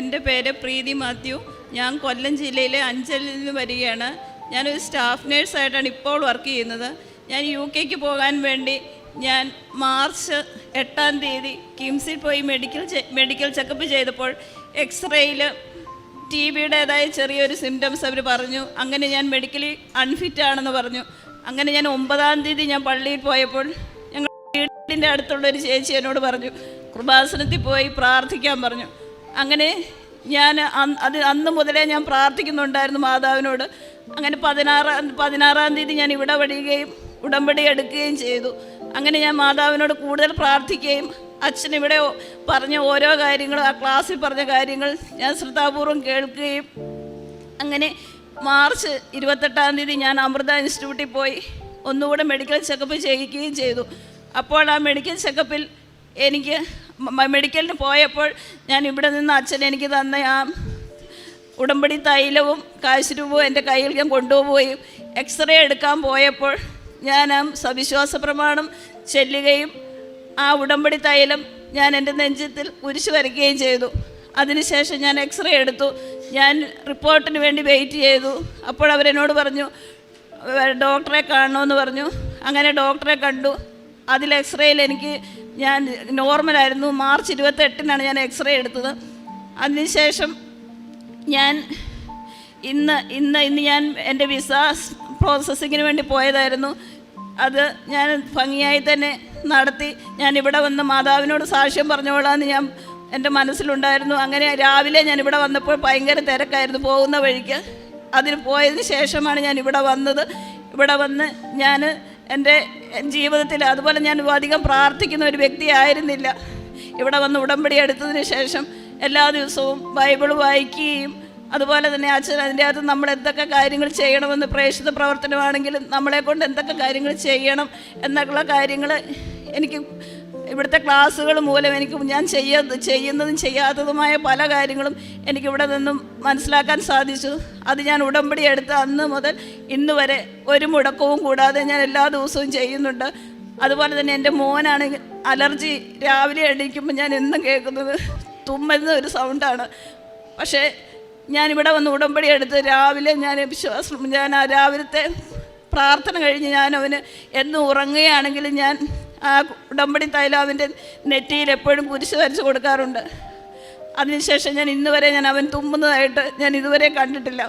എന്റെ പേര് പ്രീതി മാത്യു. ഞാൻ കൊല്ലം ജില്ലയിലെ അഞ്ചലിൽ നിന്ന് വരികയാണ്. ഞാനൊരു സ്റ്റാഫ് നേഴ്സായിട്ടാണ് ഇപ്പോൾ വർക്ക് ചെയ്യുന്നത്. ഞാൻ യു കെക്ക് പോകാൻ വേണ്ടി ഞാൻ മാർച്ച് എട്ടാം തീയതി കിംസിൽ പോയി മെഡിക്കൽ മെഡിക്കൽ ചെക്കപ്പ് ചെയ്തപ്പോൾ എക്സ്റേയിൽ ടി ബിയുടേതായ ചെറിയൊരു സിംറ്റംസ് അവർ പറഞ്ഞു. അങ്ങനെ ഞാൻ മെഡിക്കലി അൺഫിറ്റ് ആണെന്ന് പറഞ്ഞു. അങ്ങനെ ഞാൻ ഒമ്പതാം തീയതി ഞാൻ പള്ളിയിൽ പോയപ്പോൾ ഞങ്ങൾ വീടിന്റെ അടുത്തുള്ള ഒരു ചേച്ചി എന്നോട് പറഞ്ഞു. കൃപാസനത്തിൽ പോയി പ്രാർത്ഥിക്കാൻ പറഞ്ഞു. അങ്ങനെ ഞാൻ അത് അന്ന് മുതലേ ഞാൻ പ്രാർത്ഥിക്കുന്നുണ്ടായിരുന്നു മാതാവിനോട്. അങ്ങനെ പതിനാറാം പതിനാറാം തീയതി ഞാൻ ഇവിടെ വടിയുകയും ഉടമ്പടി എടുക്കുകയും ചെയ്തു. അങ്ങനെ ഞാൻ മാതാവിനോട് കൂടുതൽ പ്രാർത്ഥിക്കുകയും അച്ഛൻ ഇവിടെ പറഞ്ഞ ഓരോ കാര്യങ്ങളും ആ ക്ലാസ്സിൽ പറഞ്ഞ കാര്യങ്ങൾ ഞാൻ ശ്രദ്ധാപൂർവം കേൾക്കുകയും അങ്ങനെ മാർച്ച് ഇരുപത്തെട്ടാം തീയതി ഞാൻ അമൃത ഇൻസ്റ്റിറ്റ്യൂട്ടിൽ പോയി ഒന്നുകൂടെ മെഡിക്കൽ ചെക്കപ്പ് ചെയ്യിക്കുകയും ചെയ്തു. അപ്പോൾ ആ മെഡിക്കൽ ചെക്കപ്പിൽ എനിക്ക് മെഡിക്കലിന് പോയപ്പോൾ ഞാൻ ഇവിടെ നിന്ന് അച്ഛൻ എനിക്ക് തന്ന ആ ഉടമ്പടി തൈലവും കാശ് രൂപവും എന്റെ കയ്യിൽ ഞാൻ കൊണ്ടുപോവുകയും എക്സ്റേ എടുക്കാൻ പോയപ്പോൾ ഞാൻ ആ സവിശ്വാസ പ്രമാണം ചെല്ലുകയും ആ ഉടമ്പടി തൈലം ഞാൻ എന്റെ നെഞ്ചത്തിൽ കുരിശ് വരയ്ക്കുകയും ചെയ്തു. അതിനുശേഷം ഞാൻ എക്സ്റേ എടുത്തു. ഞാൻ റിപ്പോർട്ടിന് വേണ്ടി വെയിറ്റ് ചെയ്തു. അപ്പോൾ അവരെന്നോട് പറഞ്ഞു "ഏഹ് ഡോക്ടറെ കാണണമെന്ന് പറഞ്ഞു. അങ്ങനെ ഡോക്ടറെ കണ്ടു. അതിൽ എക്സ്റേയിൽ എനിക്ക് ഞാൻ നോർമലായിരുന്നു മാർച്ച് ഇരുപത്തെട്ടിനാണ് ഞാൻ എക്സ്റേ എടുത്തത്. അതിനുശേഷം ഞാൻ ഇന്ന് ഇന്ന് ഇന്ന് ഞാൻ എന്റെ വിസ പ്രോസസ്സിങ്ങിന് വേണ്ടി പോയതായിരുന്നു. അത് ഞാൻ ഭംഗിയായി തന്നെ നടത്തി. ഞാൻ ഇവിടെ വന്ന് മാതാവിനോട് സാക്ഷ്യം പറഞ്ഞോളാന്ന് ഞാൻ എന്റെ മനസ്സിലുണ്ടായിരുന്നു. അങ്ങനെ രാവിലെ ഞാൻ ഇവിടെ വന്നപ്പോൾ ഭയങ്കര തിരക്കായിരുന്നു പോകുന്ന വഴിക്ക്. അതിന് പോയതിന് ശേഷമാണ് ഞാൻ ഇവിടെ വന്നത്. ഇവിടെ വന്ന് ഞാൻ എന്റെ ജീവിതത്തിൽ അതുപോലെ ഞാൻ അധികം പ്രാർത്ഥിക്കുന്ന ഒരു വ്യക്തി ആയിരുന്നില്ല. ഇവിടെ വന്ന് ഉടമ്പടി എടുത്തതിന് ശേഷം എല്ലാ ദിവസവും ബൈബിൾ വായിക്കുകയും അതുപോലെ തന്നെ അച്ഛൻ അതിന്റെ അകത്ത് നമ്മൾ എന്തൊക്കെ കാര്യങ്ങൾ ചെയ്യണമെന്ന് പ്രേക്ഷിത പ്രവർത്തനമാണെങ്കിലും നമ്മളെ കൊണ്ട് എന്തൊക്കെ കാര്യങ്ങൾ ചെയ്യണം എന്നൊക്കെയുള്ള കാര്യങ്ങൾ എനിക്ക് ഇവിടുത്തെ ക്ലാസ്സുകൾ മൂലം എനിക്ക് ഞാൻ ചെയ്യ ചെയ്യുന്നതും ചെയ്യാത്തതുമായ പല കാര്യങ്ങളും എനിക്കിവിടെ നിന്നും മനസ്സിലാക്കാൻ സാധിച്ചു. അത് ഞാൻ ഉടമ്പടി എടുത്ത് അന്ന് മുതൽ ഇന്ന് വരെ ഒരു മുടക്കവും കൂടാതെ ഞാൻ എല്ലാ ദിവസവും ചെയ്യുന്നുണ്ട്. അതുപോലെ തന്നെ എന്റെ മോനാണ് അലർജി രാവിലെ എണീക്കുമ്പോൾ ഞാൻ എന്നും കേൾക്കുന്നത്. തുമ്മുന്ന ഒരു സൗണ്ടാണ്. പക്ഷേ ഞാനിവിടെ വന്ന് ഉടമ്പടി എടുത്ത് രാവിലെ ഞാൻ വിശ്വാസം ഞാൻ ആ രാവിലത്തെ പ്രാർത്ഥന കഴിഞ്ഞ് ഞാൻ അവന് എന്നും ഉറങ്ങുകയാണെങ്കിലും ഞാൻ ആ ഉടമ്പടി തൈലം അവന്റെ നെറ്റിയിൽ എപ്പോഴും കുരിശ് വരച്ച് കൊടുക്കാറുണ്ട്. അതിനുശേഷം ഞാൻ ഇന്നുവരെ ഞാൻ അവൻ തുമ്മുന്നതായിട്ട് ഞാൻ ഇതുവരെ കണ്ടിട്ടില്ല.